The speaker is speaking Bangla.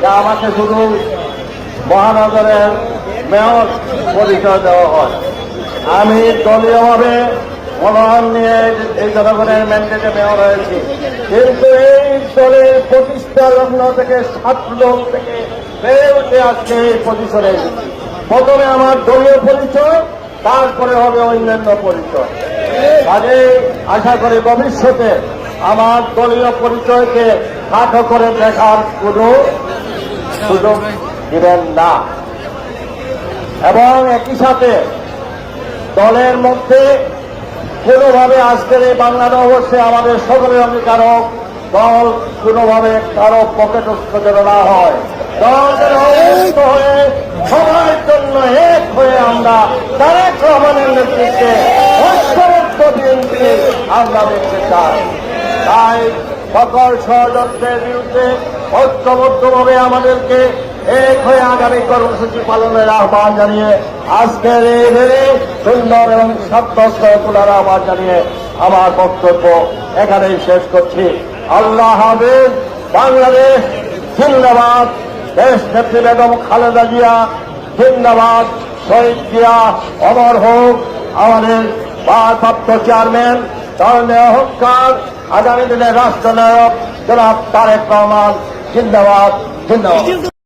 যে আমাকে শুধু মহানগরের মেয়র পরিচয় দেওয়া হয়। আমি দলীয়ভাবে মনোনয়ন নিয়ে এই জনগণের ম্যান্ডেটে মেয়র হয়েছি। কিন্তু এই দলের প্রতিষ্ঠা লগ্ন থেকে ছাত্র থেকে বেড়ে উঠে আজকে এই পজিশনে প্রথমে আমার দলীয় পরিচয়, তারপরে হবে অন্যান্য পরিচয়। কাজে আশা করি ভবিষ্যতে আমার দলীয় পরিচয়কে খাটো করে দেখার কোনো সুযোগ দিবেন না। এবং একই সাথে দলের মধ্যে কোনোভাবে আজকের এই বাংলা অবশ্যই আমাদের সকলের অঙ্গীকারক দল কোনোভাবে কারও পকেটস্থ যেন না হয়। দল যেন হয়ে সবার জন্য এক হয়ে আমরা তারেক রহমানের নেতৃত্বে ঐক্যবদ্ধ বিএনপি আমরা দেখতে চাই। তাই সকল ষড়যন্ত্রের বিরুদ্ধে ঐক্যবদ্ধভাবে আমাদেরকে এক হয়ে আগামী কর্মসূচি পালনের আহ্বান জানিয়ে আজকের এই রেলে সুন্দর এবং সাব্যস্ত তোলার আহ্বান জানিয়ে আমার বক্তব্য এখানেই শেষ করছি। আল্লাহ হাফিজ, বাংলাদেশ জিন্দাবাদ। দেশ নেত্রী বেগম খালেদা জিয়া জিন্দাবাদ। শহীদ জিয়া অমর হোক। আমাদের ভারপ্রাপ্ত চেয়ারম্যান ধরনের অহংকার আগামী দিনের রাষ্ট্রনায়ক জনাব তারেক রহমান জিন্দাবাদ জিন্দাবাদ।